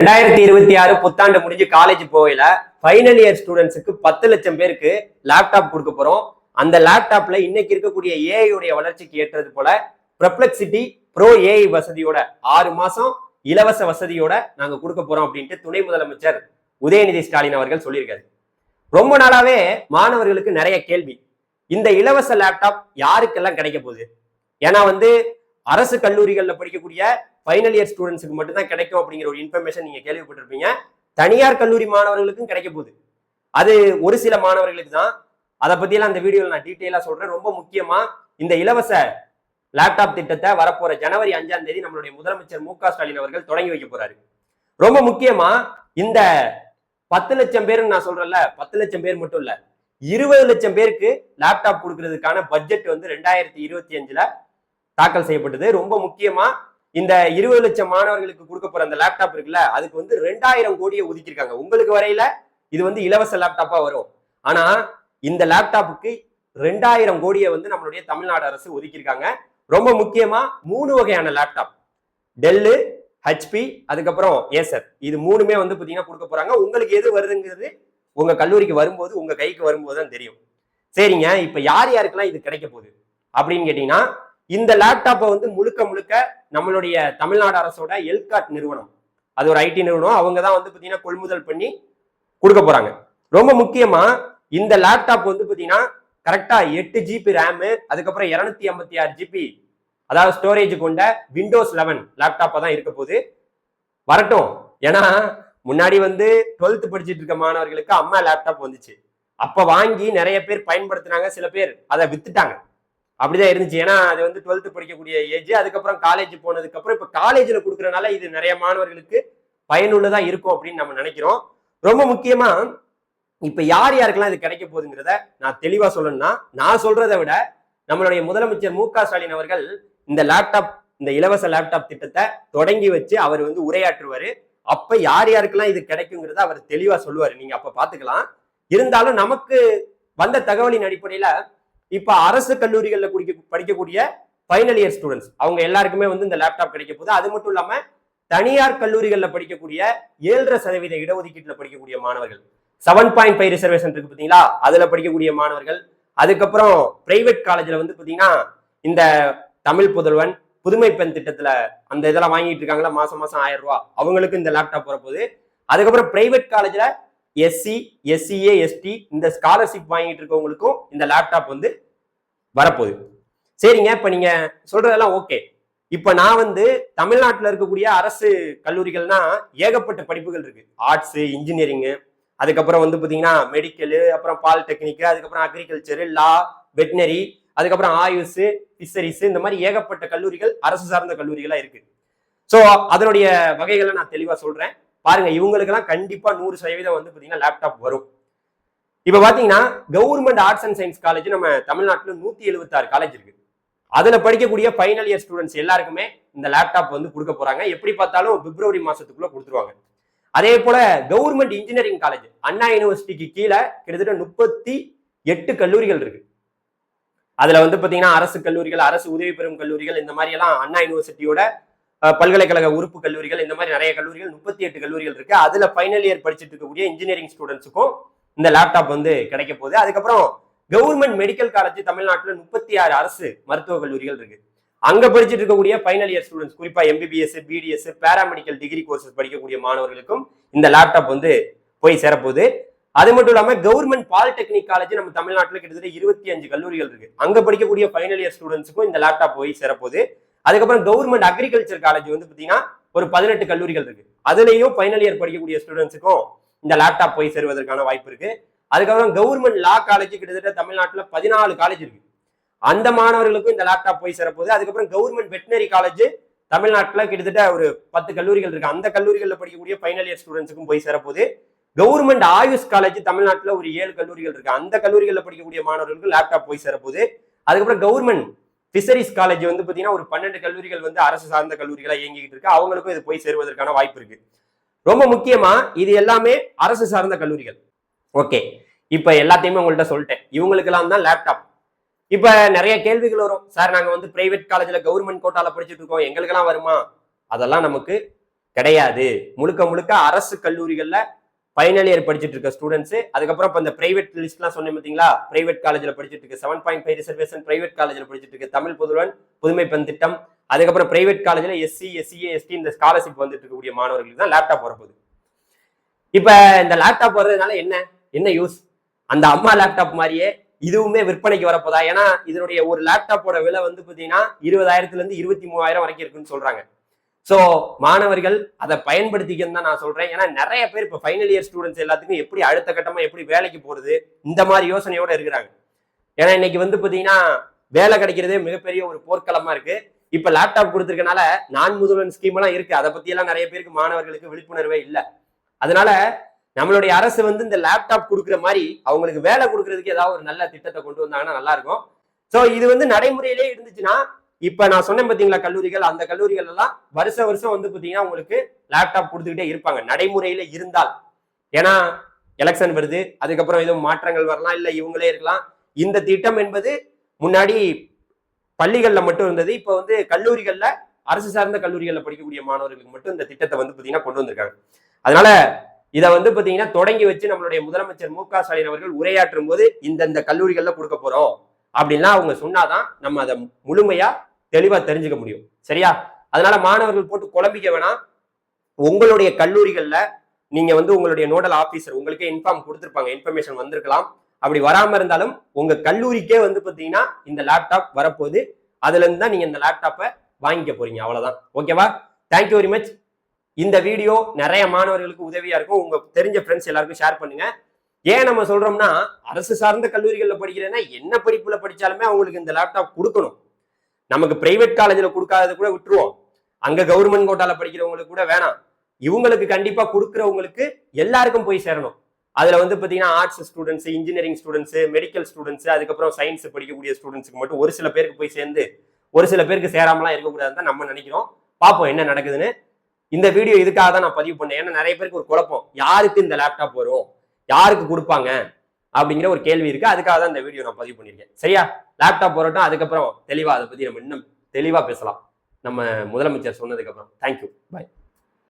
ரெண்டாயிரத்தி இருபத்தி ஆறு புத்தாண்டு முடிஞ்சு காலேஜ் போகல. ஃபைனல் இயர் ஸ்டூடெண்ட்ஸுக்கு பத்து லட்சம் பேருக்கு லேப்டாப் கொடுக்க போறோம். அந்த லேப்டாப்ல இன்னைக்கு இருக்கக்கூடிய ஏஐ உடைய வளர்ச்சிக்கு ஏற்றது போல ப்ரப்ளெக்சிட்டி ப்ரோ ஏஐ வசதியோட ஆறு மாசம் இலவச வசதியோட நாங்க கொடுக்க போறோம் அப்படின்ட்டு துணை முதலமைச்சர் உதயநிதி ஸ்டாலின் அவர்கள் சொல்லியிருக்காரு. ரொம்ப நாளாவே மாணவர்களுக்கு நிறைய கேள்வி. இந்த இலவச லேப்டாப் யாருக்கெல்லாம் கிடைக்க போகுது? ஏன்னா வந்து அரசு கல்லூரிகள்ல படிக்கக்கூடிய ஃபைனல் இயர் ஸ்டூடெண்ட்ஸுக்கு மட்டும்தான் கிடைக்கும் அப்படிங்கிற ஒரு இன்ஃபர்மேஷன் நீங்க கேள்விப்பட்டிருப்பீங்க. தனியார் கல்லூரி மாணவர்களுக்கும் கிடைக்க போகுது. அது ஒரு சில மாணவர்களுக்கு தான். அதை பற்றியெல்லாம் அந்த வீடியோவில் நான் டீட்டெயிலாக சொல்றேன். ரொம்ப முக்கியமா இந்த இலவச லேப்டாப் திட்டத்தை வரப்போற ஜனவரி அஞ்சாம் தேதி நம்மளுடைய முதலமைச்சர் மு ஸ்டாலின் அவர்கள் தொடங்கி வைக்க போறாரு. ரொம்ப முக்கியமா இந்த பத்து லட்சம் பேருன்னு நான் சொல்றேன்ல பத்து லட்சம் பேர் மட்டும் இல்ல இருபது லட்சம் பேருக்கு லேப்டாப் கொடுக்கறதுக்கான பட்ஜெட் வந்து ரெண்டாயிரத்தி இருபத்தி அஞ்சுல தாக்கல் செய்யப்பட்டது. ரொம்ப முக்கியமா இந்த இருபது லட்சம் மாணவர்களுக்கு கொடுக்க போற அந்த லேப்டாப் இருக்குல்ல அதுக்கு வந்து ரெண்டாயிரம் கோடியை ஒதுக்கியிருக்காங்க. உங்களுக்கு வரையில இது வந்து இலவச லேப்டாப்பா வரும். ஆனா இந்த லேப்டாப்புக்கு ரெண்டாயிரம் கோடியை வந்து நம்மளுடைய தமிழ்நாடு அரசு ஒதுக்கியிருக்காங்க. ரொம்ப முக்கியமா மூணு வகையான லேப்டாப் டெல்லு ஹெச்பி அதுக்கப்புறம் ஏசர் இது மூணுமே வந்து பாத்தீங்கன்னா கொடுக்க போறாங்க. உங்களுக்கு எது வருதுங்கிறது உங்க கல்லூரிக்கு வரும்போது உங்க கைக்கு வரும்போது தான் தெரியும். சரிங்க இப்ப யார் யாருக்கெல்லாம் இது கிடைக்க போகுது? அப்படின்னு கேட்டீங்கன்னா இந்த லேப்டாப்பை வந்து முழுக்க முழுக்க நம்மளுடைய தமிழ்நாடு அரசோட எல்காட் நிறுவனம். அது ஒரு ஐடி நிறுவனம். அவங்க தான் வந்து பார்த்தீங்கன்னா கொள்முதல் பண்ணி கொடுக்க போறாங்க. ரொம்ப முக்கியமா இந்த லேப்டாப் வந்து பார்த்தீங்கன்னா கரெக்டா எட்டு ஜிபி ரேமு அதுக்கப்புறம் இரநூத்தி ஐம்பத்தி ஆறு ஜிபி அதாவது ஸ்டோரேஜ் கொண்ட விண்டோஸ் லெவன் லேப்டாப்பை தான் இருக்க போது வரட்டும். ஏன்னா முன்னாடி வந்து டுவெல்த் படிச்சுட்டு இருக்க மாணவர்களுக்கு அம்மா லேப்டாப் வந்துச்சு. அப்போ வாங்கி நிறைய பேர் பயன்படுத்தினாங்க சில பேர் அதை வித்துட்டாங்க. அப்படிதான் இருந்துச்சு. ஏன்னா அது வந்து டுவெல்த்து படிக்கக்கூடிய ஏஜ் அதுக்கப்புறம் காலேஜ் போனதுக்கப்புறம் இப்போ காலேஜில் காலேஜ்ல இது நிறைய மாணவர்களுக்கு பயனுள்ளதா இருக்கும் அப்படின்னு நம்ம நினைக்கிறோம். ரொம்ப முக்கியமா இப்போ யார் யாருக்கெல்லாம் இது கிடைக்க போகுதுங்கிறத நான் தெளிவா சொல்லணும்னா நான் சொல்றதை விட நம்மளுடைய முதலமைச்சர் மு க ஸ்டாலின் அவர்கள் இந்த லேப்டாப் இந்த இலவச லேப்டாப் திட்டத்தை தொடங்கி வச்சு அவர் வந்து உரையாற்றுவாரு. அப்போ யார் யாருக்கெல்லாம் இது கிடைக்குங்கிறத அவர் தெளிவா சொல்லுவாரு. நீங்க அப்போ பாத்துக்கலாம் இருந்தாலும் நமக்கு வந்த தகவலின் அடிப்படையில இப்ப அரசு கல்லூரிகள்ல குடிக்க படிக்கக்கூடிய ஃபைனல் இயர் ஸ்டூடெண்ட்ஸ் அவங்க எல்லாருக்குமே வந்து இந்த லேப்டாப் கிடைக்க போகுது. அது மட்டும் இல்லாம தனியார் கல்லூரிகள்ல படிக்கக்கூடிய ஏழரை சதவீத இடஒதுக்கீட்டுல படிக்கக்கூடிய மாணவர்கள் செவன் பாயிண்ட் ஃபைவ் ரிசர்வேஷன் இருக்கு பாத்தீங்களா அதுல படிக்கக்கூடிய மாணவர்கள் அதுக்கப்புறம் பிரைவேட் காலேஜ்ல வந்து பாத்தீங்கன்னா இந்த தமிழ் புதல்வன் புதுமை பெண் திட்டத்துல அந்த இதெல்லாம் வாங்கிட்டு இருக்காங்களா? மாசம் மாசம் ஆயிரம் ரூபா அவங்களுக்கு இந்த லேப்டாப் வரப்போகுது. அதுக்கப்புறம் பிரைவேட் காலேஜ்ல எஸ்சி எஸ்சிஏ எஸ்டி இந்த ஸ்காலர்ஷிப் வாங்கிட்டு இருக்கவங்களுக்கும் இந்த லேப்டாப் வந்து வரப்போகுது. சரிங்க இப்போ நீங்க சொல்றதெல்லாம் ஓகே இப்போ நான் வந்து தமிழ்நாட்டில் இருக்கக்கூடிய அரசு கல்லூரிகள்னா ஏகப்பட்ட படிப்புகள் இருக்கு. ஆர்ட்ஸ் இன்ஜினியரிங்கு அதுக்கப்புறம் வந்து பார்த்தீங்கன்னா மெடிக்கலு அப்புறம் பாலிடெக்னிக்கு அதுக்கப்புறம் அக்ரிகல்ச்சரு லா வெட்டினரி அதுக்கப்புறம் ஆயுஷ் ஃபிஷரிஸ் இந்த மாதிரி ஏகப்பட்ட கல்லூரிகள் அரசு சார்ந்த கல்லூரிகளாக இருக்கு. ஸோ அதனுடைய வகைகளை நான் தெளிவாக சொல்றேன். பாருங்க இவங்களுக்கெல்லாம் கண்டிப்பா நூறு சதவீதம் வந்து பாத்தீங்கன்னா லேப்டாப் வரும். இப்ப பாத்தீங்கன்னா government arts and science college நம்ம தமிழ்நாட்டுல நூத்தி எழுபத்தாறு காலேஜ் இருக்கு. அதுல படிக்கக்கூடிய ஃபைனல் இயர் ஸ்டூடெண்ட்ஸ் எல்லாருக்குமே இந்த லேப்டாப் வந்து கொடுக்க போறாங்க. எப்படி பார்த்தாலும் பிப்ரவரி மாசத்துக்குள்ள கொடுத்துருவாங்க. அதே போல கவர்மெண்ட் இன்ஜினியரிங் காலேஜ் அண்ணா யூனிவர்சிட்டிக்கு கீழே கிட்டத்தட்ட முப்பத்தி எட்டு கல்லூரிகள் இருக்கு. அதுல வந்து பாத்தீங்கன்னா அரசு கல்லூரிகள் அரசு உதவி பெறும் கல்லூரிகள் இந்த மாதிரி எல்லாம் அண்ணா யூனிவர்சிட்டியோட பல்கலைக்கழக உறுப்பு கல்லூரிகள் இந்த மாதிரி நிறைய கல்லூரிகள் முப்பத்தி எட்டு கல்லூரிகள் இருக்கு. அதுல ஃபைனல் இயர் படிச்சுட்டு இருக்கக்கூடிய இன்ஜினியரிங் ஸ்டூடெண்ட்ஸுக்கும் இந்த லேப்டாப் வந்து கிடைக்க போகுது. அதுக்கப்புறம் கவர்மெண்ட் மெடிக்கல் காலேஜ் தமிழ்நாட்டுல முப்பத்தி ஆறு அரசு மருத்துவ கல்லூரிகள் இருக்கு. அங்க படிச்சுட்டு இருக்கக்கூடிய ஃபைனல் இயர் ஸ்டூடெண்ட்ஸ் குறிப்பா MBBS BDS paramedical degree courses படிக்கக்கூடிய மாணவர்களுக்கும் இந்த லேப்டாப் வந்து போய் சேரப்போகுது. அது மட்டும் இல்லாம கவர்மெண்ட் பாலிடெக்னிக் காலேஜ் நம்ம தமிழ்நாட்டுல கிட்டத்தட்ட இருபத்தி அஞ்சு கல்லூரிகள் இருக்கு. அங்க படிக்கக்கூடிய ஃபைனல் இயர் ஸ்டூடெண்ட்ஸுக்கும் இந்த லேப்டாப் போய் சேரப்போகுது. அதுக்கப்புறம் கவர்மெண்ட் அக்ரிகல்ச்சர் காலேஜ் வந்து பாத்தீங்கன்னா ஒரு பதினெட்டு கல்லூரிகள் இருக்கு. அதுலயும் ஃபைனல் இயர் படிக்கக்கூடிய ஸ்டூடெண்ட்ஸுக்கும் இந்த லேப்டாப் போய் சேருவதற்கான வாய்ப்பு இருக்கு. அதுக்கப்புறம் கவர்மெண்ட் லா காலேஜ் கிட்டத்தட்ட தமிழ்நாட்டில் பதினாலு காலேஜ் இருக்கு. அந்த மாணவர்களுக்கும் இந்த லேப்டாப் போய் சேரப்போகுது. அதுக்கப்புறம் கவர்மெண்ட் வெட்டினரி காலேஜ் தமிழ்நாட்டில் கிட்டத்தட்ட ஒரு பத்து கல்லூரிகள் இருக்கு. அந்த கல்லூரிகளில் படிக்கக்கூடிய ஃபைனல் இயர் ஸ்டூடெண்ட்ஸுக்கும் போய் சேரப்போகுது. கவர்மெண்ட் ஆயுஷ் காலேஜ் தமிழ்நாட்டில் ஒரு ஏழு கல்லூரிகள் இருக்கு. அந்த கல்லூரிகளில் படிக்கக்கூடிய மாணவர்களுக்கு லேப்டாப் போய் சேரப்போகுது. அதுக்கப்புறம் கவர்மெண்ட் ஃபிஷரிஸ் காலேஜ் வந்து பார்த்தீங்கன்னா ஒரு பன்னெண்டு கல்லூரிகள் வந்து அரசு சார்ந்த கல்லூரிகளாக இயங்கிக்கிட்டு இருக்கு. அவங்களுக்கும் இது போய் சேருவதற்கான வாய்ப்பு இருக்கு. ரொம்ப முக்கியமா இது எல்லாமே அரசு சார்ந்த கல்லூரிகள். ஓகே. இப்போ எல்லாத்தையுமே உங்கள்கிட்ட சொல்லிட்டேன். இவங்களுக்கெல்லாம் தான் லேப்டாப் இப்போ நிறைய கேள்விகள் வரும். சார் நாங்கள் வந்து பிரைவேட் காலேஜில் கவர்மெண்ட் கோட்டாவில் படிச்சுட்டு இருக்கோம். எங்களுக்கெல்லாம் வருமா? அதெல்லாம் நமக்கு கிடையாது. முழுக்க முழுக்க அரசு கல்லூரிகளில் ஃபைனல் இயர் படிச்சுட்டு இருக்க ஸ்டூடெண்ட்ஸ் அதுக்கப்புறம் இப்போ இந்த பிரைவேட் லிஸ்ட்லாம் சொன்னேன் பார்த்தீங்களா பிரைவேட் காலேஜில் படிச்சுட்டு இருக்க seven point five reservation private காலேஜில் படிச்சுட்டு இருக்க தமிழ் புதுவன் புதுமை பெண் திட்டம். அதுக்கப்புறம் பிரைவேட் காலேஜில் எஸ்சி எஸ்சிஏ எஸ்டி இந்த ஸ்காலர்ஷிப் வந்துட்டு இருக்கக்கூடிய மாணவர்களுக்கு தான் லேப்டாப் வரப்போகுது. இப்போ இந்த லேப்டாப் வர்றதுனால என்ன? என்ன யூஸ் அந்த அம்மா லேப்டாப் மாதிரியே இதுவுமே விற்பனைக்கு வரப்போதா? ஏன்னா இதனுடைய ஒரு லேப்டாப்போட விலை வந்து பார்த்தீங்கன்னா இருபதாயிரத்துலேருந்து இருபத்தி மூவாயிரம் வரைக்கும் இருக்குன்னு சொல்கிறாங்க ஸோ மாணவர்கள் அதை பயன்படுத்திக்கன்னு தான் நான் சொல்றேன். ஏன்னா நிறைய பேர் இப்போ ஃபைனல் இயர் ஸ்டூடெண்ட்ஸ் எல்லாத்துக்கும் எப்படி அடுத்த கட்டமாக எப்படி வேலைக்கு போகிறது இந்த மாதிரி யோசனையோட இருக்கிறாங்க. ஏன்னா இன்னைக்கு வந்து பார்த்தீங்கன்னா வேலை கிடைக்கிறதே மிகப்பெரிய ஒரு போர்க்களமா இருக்கு. இப்போ லேப்டாப் கொடுத்துருக்கனால நான் முதல்வன் ஸ்கீம் எல்லாம் இருக்கு. அதை பத்தி எல்லாம் நிறைய பேருக்கு மாணவர்களுக்கு விழிப்புணர்வே இல்லை. அதனால நம்மளுடைய அரசு வந்து இந்த லேப்டாப் கொடுக்குற மாதிரி அவங்களுக்கு வேலை கொடுக்கறதுக்கு ஏதாவது ஒரு நல்ல திட்டத்தை கொண்டு வந்தாங்கன்னா நல்லா இருக்கும். ஸோ இது வந்து நடைமுறையிலே இருந்துச்சுன்னா இப்ப நான் சொன்னேன் பாத்தீங்களா கல்லூரிகள் அந்த கல்லூரிகள் எல்லாம் வருஷ வருஷம் வந்து பாத்தீங்கன்னா உங்களுக்கு லேப்டாப் கொடுத்துக்கிட்டே இருப்பாங்க. நடைமுறையில இருந்தால். ஏன்னா எலெக்ஷன் வருது அதுக்கப்புறம் எதுவும் மாற்றங்கள் வரலாம் இல்ல இவங்களே இருக்கலாம். இந்த திட்டம் என்பது முன்னாடி பள்ளிகள்ல மட்டும் இருந்தது இப்ப வந்து கல்லூரிகள்ல அரசு சார்ந்த கல்லூரிகள்ல படிக்கக்கூடிய மாணவர்களுக்கு மட்டும் இந்த திட்டத்தை வந்து பாத்தீங்கன்னா கொண்டு வந்திருக்காங்க. அதனால இதை வந்து பாத்தீங்கன்னா தொடங்கி வச்சு நம்மளுடைய முதலமைச்சர் மு க ஸ்டாலின் அவர்கள் உரையாற்றும் போது இந்தந்த கல்லூரிகள்ல கொடுக்க போறோம். அப்படின்லாம் அவங்க சொன்னாதான் நம்ம அதை முழுமையா தெளிவா தெரிஞ்சுக்க முடியும். சரியா? அதனால மாணவர்கள் போட்டு குழம்பிக்க வேணாம். உங்களுடைய கல்லூரிகள்ல நீங்க வந்து உங்களுடைய நோடல் ஆபீசர் உங்களுக்கே இன்ஃபார்ம் கொடுத்துருப்பாங்க. இன்ஃபர்மேஷன் வந்திருக்கலாம். அப்படி வராம இருந்தாலும் உங்க கல்லூரிக்கே வந்து பாத்தீங்கன்னா இந்த லேப்டாப் வரப்போகுது. அதுல இருந்து தான் நீங்க இந்த லேப்டாப்பை வாங்கிக்க போறீங்க. அவ்வளவுதான். ஓகேவா தேங்க்யூ வெரி மச் இந்த வீடியோ நிறைய மாணவர்களுக்கு உதவியா இருக்கும். உங்க தெரிஞ்ச ஃப்ரெண்ட்ஸ் எல்லாருக்கும் ஷேர் பண்ணுங்க. ஏன் நம்ம சொல்றோம்னா அரசு சார்ந்த கல்லூரிகளில் படிக்கிறேன்னா என்ன படிப்புல படிச்சாலுமே அவங்களுக்கு இந்த லேப்டாப் கொடுக்கணும். நமக்கு பிரைவேட் காலேஜில் கொடுக்காதது கூட விட்டுருவோம். அங்கே கவர்மெண்ட் கோட்டால படிக்கிறவங்களுக்கு கூட வேணாம். இவங்களுக்கு கண்டிப்பாக கொடுக்குறவங்களுக்கு எல்லாருக்கும் போய் சேரணும். அதில் வந்து பார்த்தீங்கன்னா arts students engineering students medical students அதுக்கப்புறம் சயின்ஸ் படிக்கக்கூடிய ஸ்டூடெண்ட்ஸுக்கு மட்டும் ஒரு சில பேருக்கு போய் சேர்ந்து ஒரு சில பேருக்கு சேராமலாம் இருக்கக்கூடாதுன்னு தான் நம்ம நினைக்கிறோம். பார்ப்போம் என்ன நடக்குதுன்னு. இந்த வீடியோ இதுக்காக தான் நான் பதிவு பண்ணேன். ஏன்னா நிறைய பேருக்கு ஒரு குழப்பம். யாருக்கு இந்த லேப்டாப் வரும்? யாருக்கு கொடுப்பாங்க? அப்படிங்கிற ஒரு கேள்வி இருக்கு. அதுக்காக தான் இந்த வீடியோ நான் பதிவு பண்ணியிருக்கேன். சரியா? லேப்டாப் போராட்டம் அதுக்கப்புறம் தெளிவா அதை பத்தி நம்ம இன்னும் தெளிவா பேசலாம். நம்ம முதலமைச்சர் சொன்னதுக்கு அப்புறம். Thank you bye